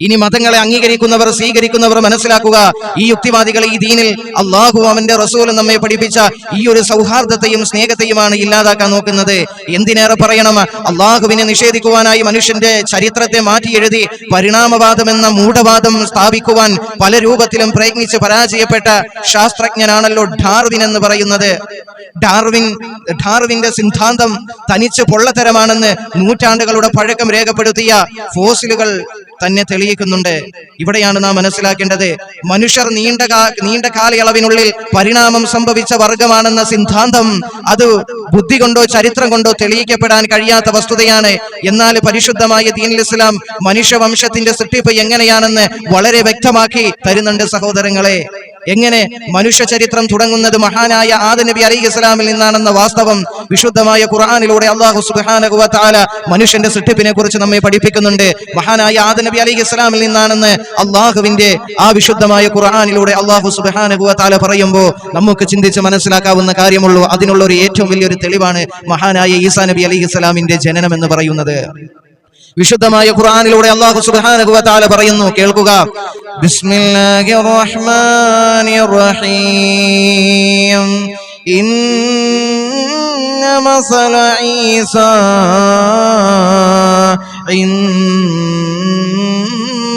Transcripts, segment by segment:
ഇനി മതങ്ങളെ അംഗീകരിക്കുന്നവർ സ്വീകരിക്കുന്നവർ മനസ്സിലാക്കുക. ഈ യുക്തിവാദികൾ ഈ ദീനിൽ അള്ളാഹു അവന്റെ റസൂൽ നമ്മെ പഠിപ്പിച്ച ഈ ഒരു സൗഹാർദ്ദത്തെയും സ്നേഹത്തെയുമാണ് ഇല്ലാതാക്കാൻ നോക്കുന്നത്. എന്തിനേറെ പറയണം? അള്ളാഹുവിനെ നിഷേധിക്കുവാനായി മനുഷ്യന്റെ ചരിത്രത്തെ മാറ്റി എഴുതി പരിണാമവാദം എന്ന മൂഢവാദം സ്ഥാപിക്കുവാൻ പല രൂപത്തിലും പ്രയത്നിച്ച് പരാജയപ്പെട്ട ശാസ്ത്രജ്ഞനാണല്ലോ ഡാർവിൻ എന്ന് പറയുന്നത്. ഡാർവിൻ ഡാർവിന്റെ സിദ്ധാന്തം തനിച്ച് പൊള്ളത്തരമാണെന്ന് നൂറ്റാണ്ടുകളുടെ പഴക്കം രേഖപ്പെടുത്തിയ ഫോസിലുകൾ തന്നെ തെളിയിക്കുന്നുണ്ട്. ഇവിടെയാണ് നാം മനസ്സിലാക്കേണ്ടത്. മനുഷ്യർ നീണ്ട നീണ്ട കാലയളവിനുള്ളിൽ പരിണാമം സംഭവിച്ച വർഗമാണെന്ന സിദ്ധാന്തം അത് ബുദ്ധി കൊണ്ടോ ചരിത്രം കൊണ്ടോ തെളിയിക്കപ്പെടാൻ കഴിയാത്ത വസ്തുതയാണ്. എന്നാൽ പരിശുദ്ധമായ ദീൻ ഇസ്ലാം മനുഷ്യവംശത്തിന്റെ സൃഷ്ടിപ്പ് എങ്ങനെയാണെന്ന് വളരെ വ്യക്തമാക്കി തരുന്നുണ്ട് സഹോദരങ്ങളെ. എങ്ങനെ മനുഷ്യ ചരിത്രം തുടങ്ങുന്നത് മഹാനായ ആദ നബി അലൈഹി ഇസ്ലാമിൽ നിന്നാണെന്ന വാസ്തവം വിശുദ്ധമായ ഖുർആാനിലൂടെ അള്ളാഹു സുബ്ഹാനഹു തആല മനുഷ്യന്റെ സൃഷ്ടിപ്പിനെ കുറിച്ച് നമ്മെ പഠിപ്പിക്കുന്നുണ്ട്. മഹാനായ ആദ നബി അലൈഹി ഇസ്ലാമിൽ നിന്നാണെന്ന് അള്ളാഹുവിന്റെ ആ വിശുദ്ധമായ ഖുർആാനിലൂടെ അള്ളാഹു സുബ്ഹാനഹു തആല പറയുമ്പോൾ നമുക്ക് ചിന്തിച്ച് മനസ്സിലാക്കാവുന്ന കാര്യമുള്ളൂ. അതിനുള്ള ഒരു ഏറ്റവും വലിയൊരു തെളിവാണ് മഹാനായ ഈസാ നബി അലൈഹി ഇസ്ലാമിന്റെ ജനനം എന്ന് പറയുന്നത്. വിശുദ്ധമായ ഖുർആനിലൂടെ അല്ലാഹു സുബ്ഹാനഹു വ തആല പറയുന്നു കേൾക്കുക ബിസ്മില്ലാഹിർ റഹ്മാനിർ റഹീം ഇന്ന മസല ഈസ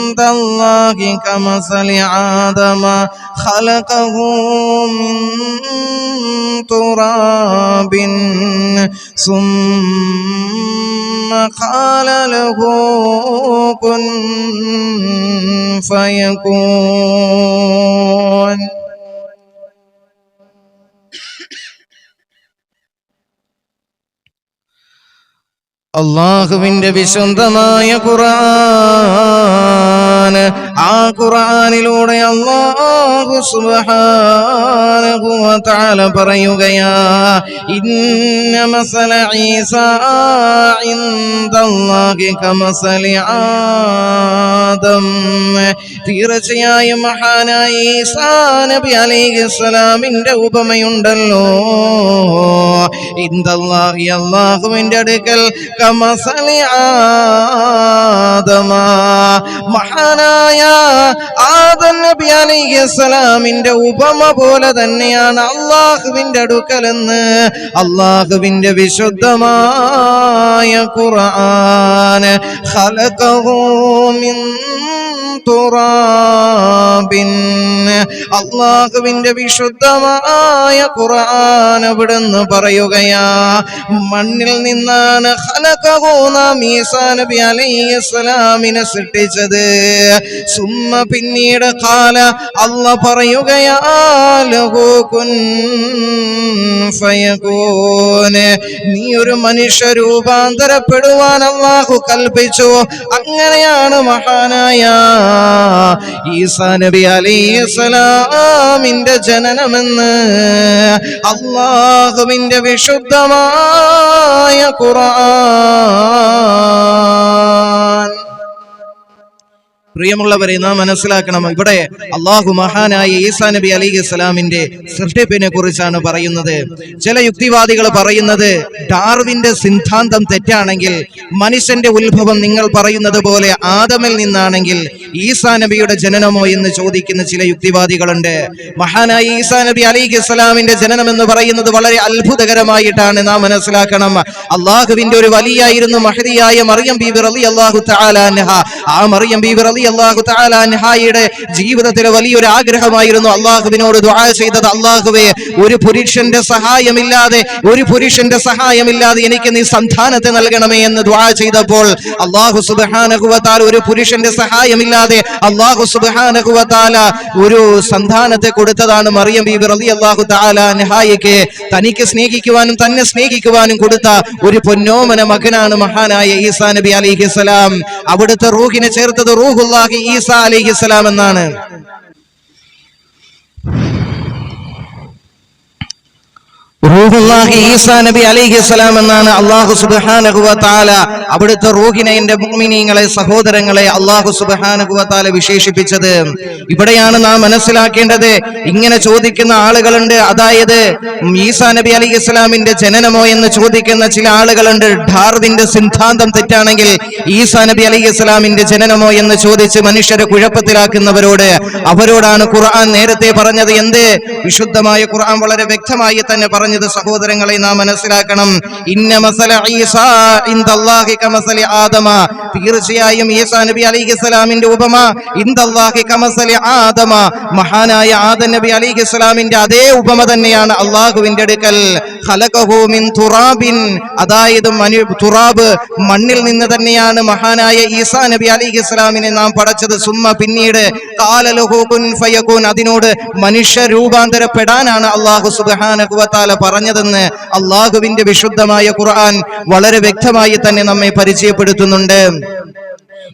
عند الله كمثل آدم خلقه من تراب ثم قال له كن فيكون അള്ളാഹുവിന്റെ വിശുദ്ധമായ ഖുർആൻ ആ ഖുർആനിലൂടെ അള്ളാഹു വ തആല പറയുകയാ ഇന്ന മസല ഈസ കമസലി ആദം. തീർച്ചയായും മഹാനായ ഈസാ നബി അലൈഹിസ്സലാമിന്റെ ഉപമയുണ്ടല്ലോ. ഇൻദല്ലാഹി അള്ളാഹുവിന്റെ അടുക്കൽ കമസലി ആദമ. മഹാനായ ആദം നബി അലൈഹിസ്സലാമിന്റെ ഉപമ പോലെ തന്നെയാണ് അള്ളാഹുവിന്റെ അടുക്കലെന്ന് അള്ളാഹുവിന്റെ വിശുദ്ധമായ ഖുർആൻ. ഖലഖഹു മിൻ തുറാബിൻ അള്ളാഹുവിന്റെ വിശുദ്ധമായ ഖുർആൻ അവിടുന്ന് പറയുകയാ മണ്ണിൽ നിന്നാണ് നബി അലൈഹിസ്സലാമിനെ സൃഷ്ടിച്ചത്. സുമ്മ പിന്നീട് കാല അല്ല പറയുകയാ നീ ഒരു മനുഷ്യ രൂപാന്തരപ്പെടുവാൻ അള്ളാഹു കൽപ്പിച്ചു. അങ്ങനെയാണ് മഹാനായ ഈസാ നബി അലൈഹിസ്സലാമിന്റെ ജനനമെന്ന് അള്ളാഹുവിന്റെ വിശുദ്ധമായ ഖുർആൻ പ്രിയമുള്ളവരെ നാം മനസ്സിലാക്കണം ഇവിടെ അള്ളാഹു മഹാനായ ഈസാ നബി അലി ഇസ്ലാമിന്റെ സൃഷ്ടിപ്പിനെ കുറിച്ചാണ് പറയുന്നത്. ചില യുക്തിവാദികൾ പറയുന്നത് ഡാർവിന്റെ സിദ്ധാന്തം തെറ്റാണെങ്കിൽ മനുഷ്യന്റെ ഉത്ഭവം നിങ്ങൾ പറയുന്നത് പോലെ ആദമിൽ നിന്നാണെങ്കിൽ ഈസാ നബിയുടെ ജനനമോ എന്ന് ചോദിക്കുന്ന ചില യുക്തിവാദികളുണ്ട്. മഹാനായ ഈസാ നബി അലി ഇസ്ലാമിന്റെ ജനനം എന്ന് പറയുന്നത് വളരെ അത്ഭുതകരമായിട്ടാണ് നാം മനസ്സിലാക്കണം. അള്ളാഹുവിന്റെ ഒരു വലിയായിരുന്നു മഹതിയായ മറിയം ബീബിർ അലി അള്ളാഹു ആ മറിയം ബീബി അള്ളാഹു തആലാൻഹയുടെ ജീവിതത്തിലെ വലിയൊരു ആഗ്രഹമായിരുന്നു അള്ളാഹുവിനോട് ദുആ ചെയ്തത്. അള്ളാഹുവേ ഒരു പുരുഷന്റെ സഹായമില്ലാതെ ഒരു പുരുഷന്റെ സഹായമില്ലാതെ എനിക്ക് നീ സന്താനത്തെ നൽകണമേ എന്ന് ദുആ ചെയ്തപ്പോൾ അള്ളാഹു സുബ്ഹാനഹു വ തആല ഒരു പുരുഷന്റെ സഹായമില്ലാതെ അള്ളാഹു സുബ്ഹാനഹു വ തആല ഒരു സന്താനത്തെ കൊടുത്തതാണ് മറിയം ബീബി റളിയല്ലാഹു തആല അൻഹായിക്ക്. തനിക്ക് സ്നേഹിക്കുവാനും തന്നെ സ്നേഹിക്കുവാനും കൊടുത്ത ഒരു പൊന്നോമന മകനാണ് മഹാനായ ഈസാ നബി അലൈഹിസ്സലാം. അവിടുത്തെ റൂഹിനെ ചേർത്തത് റൂഹുല്ലാഹി ഈസാ അലൈഹിസ്സലാം എന്നാണ്. ഈസാ നബി എന്നാണ് അള്ളാഹു സുബ്ഹാനഹു തആല അവിടുത്തെ റൂഹിനെ എന്റെ മുഅ്മിനീങ്ങളെ സഹോദരങ്ങളെ അള്ളാഹു സുബ്ഹാനഹു തആല വിശേഷിപ്പിച്ചത്. ഇവിടെയാണ് നാം മനസ്സിലാക്കേണ്ടത്. ഇങ്ങനെ ചോദിക്കുന്ന ആളുകളുണ്ട്. അതായത് ഈസാ നബി അലി ഇസ്ലാമിന്റെ ജനനമോ എന്ന് ചോദിക്കുന്ന ചില ആളുകളുണ്ട്. ഡാർവിന്റെ സിദ്ധാന്തം തെറ്റാണെങ്കിൽ ഈസാ നബി അലി ഇസ്ലാമിന്റെ ജനനമോ എന്ന് ചോദിച്ച് മനുഷ്യരെ കുഴപ്പത്തിലാക്കുന്നവരോട് അവരോടാണ് ഖുർആൻ നേരത്തെ പറഞ്ഞത് എന്ത്? വിശുദ്ധമായ ഖുർആൻ വളരെ വ്യക്തമായി തന്നെ പറഞ്ഞത് സഹോദരങ്ങളെ നാം മനസ്സിലാക്കണം. ഇന്ന മസല ഈസാ ഇൻദല്ലാഹി കമസലി ആദമ. തീർച്ചയായും ഈസാ നബി അലൈഹിസ്സലാമിന്റെ ഉപമ ഇൻദല്ലാഹി കമസലി ആദമ. മഹാനായ ആദ നബി അലൈഹിസ്സലാമിന്റെ അതേ ഉപമ തന്നെയാണ് അള്ളാഹുവിന്റെ അടുക്കൽ. ഖലഖഹു മിൻ തുറാബിൻ. അതായത് തുറാബ് മണ്ണിൽ നിന്ന് തന്നെയാണ് മഹാനായ ഈസാ നബി അലൈഹിസ്സലാമിനെ നാം പടച്ചത്. സുമ്മ പിന്നീട് കാലലഹു കുൻ ഫയകൂൻ. അതിനോട് മനുഷ്യ രൂപാന്തരപ്പെടാനാണ് അള്ളാഹു തആല പറഞ്ഞതെന്ന് അള്ളാഹുവിന്റെ വിശുദ്ധമായ ഖുർആൻ വളരെ വ്യക്തമായി തന്നെ നമ്മെ പരിചയപ്പെടുത്തുന്നുണ്ട്.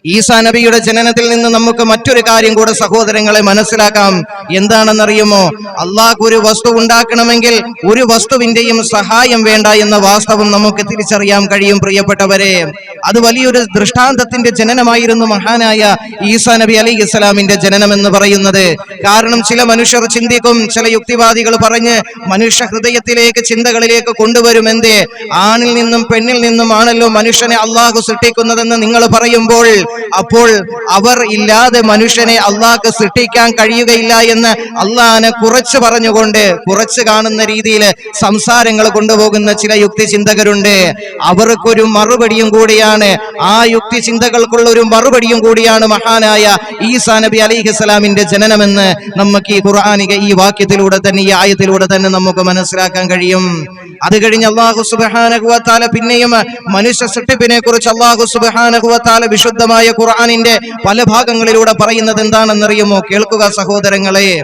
ഈസാ നബിയുടെ ജനനത്തിൽ നിന്ന് നമുക്ക് മറ്റൊരു കാര്യം കൂടെ സഹോദരങ്ങളെ മനസ്സിലാക്കാം. എന്താണെന്നറിയുമോ? അള്ളാഹ് ഒരു വസ്തു ഉണ്ടാക്കണമെങ്കിൽ ഒരു വസ്തുവിന്റെയും സഹായം വേണ്ട എന്ന വാസ്തവം നമുക്ക് തിരിച്ചറിയാൻ കഴിയും പ്രിയപ്പെട്ടവരെ. അത് വലിയൊരു ദൃഷ്ടാന്തത്തിന്റെ ജനനമായിരുന്നു മഹാനായ ഈസാ നബി അലി ഇസ്ലാമിന്റെ ജനനം എന്ന് പറയുന്നത്. കാരണം ചില മനുഷ്യർ ചിന്തിക്കും ചില യുക്തിവാദികൾ പറഞ്ഞ് മനുഷ്യ ഹൃദയത്തിലേക്ക് ചിന്തകളിലേക്ക് കൊണ്ടുവരും എന്തേ? ആണിൽ നിന്നും പെണ്ണിൽ നിന്നും ആണല്ലോ മനുഷ്യനെ അള്ളാഹു സൃഷ്ടിക്കുന്നതെന്ന് നിങ്ങൾ പറയുമ്പോൾ അപ്പോൾ അവർ ഇല്ലാതെ മനുഷ്യനെ അള്ളാഹ്ക്ക് സൃഷ്ടിക്കാൻ കഴിയുകയില്ല എന്ന് അള്ളാഹിനെ കുറച്ച് പറഞ്ഞുകൊണ്ട് കുറച്ച് കാണുന്ന രീതിയിൽ സംസാരങ്ങൾ കൊണ്ടുപോകുന്ന ചില യുക്തി ചിന്തകരുണ്ട് അവർക്കൊരു മറുപടിയും കൂടിയാണ്. ആ യുക്തി ചിന്തകൾക്കുള്ള ഒരു മറുപടിയും കൂടിയാണ് മഹാനായ ഈസാ നബി അലിഹിസ്ലാമിന്റെ ജനനമെന്ന് നമുക്ക് ഈ ഖുർആാനിക ഈ വാക്യത്തിലൂടെ തന്നെ ഈ ആയത്തിലൂടെ തന്നെ നമുക്ക് മനസ്സിലാക്കാൻ കഴിയും. അത് കഴിഞ്ഞ് അള്ളാഹു സുബാനഹുവത്താല പിന്നെയും മനുഷ്യ സൃഷ്ടിപ്പിനെ കുറിച്ച് അള്ളാഹു സുബാനഹുവത്താല വിശുദ്ധമായ ഖുർആാനിന്റെ പല ഭാഗങ്ങളിലൂടെ പറയുന്നത് എന്താണെന്നറിയുമോ? കേൾക്കുക സഹോദരങ്ങളെ.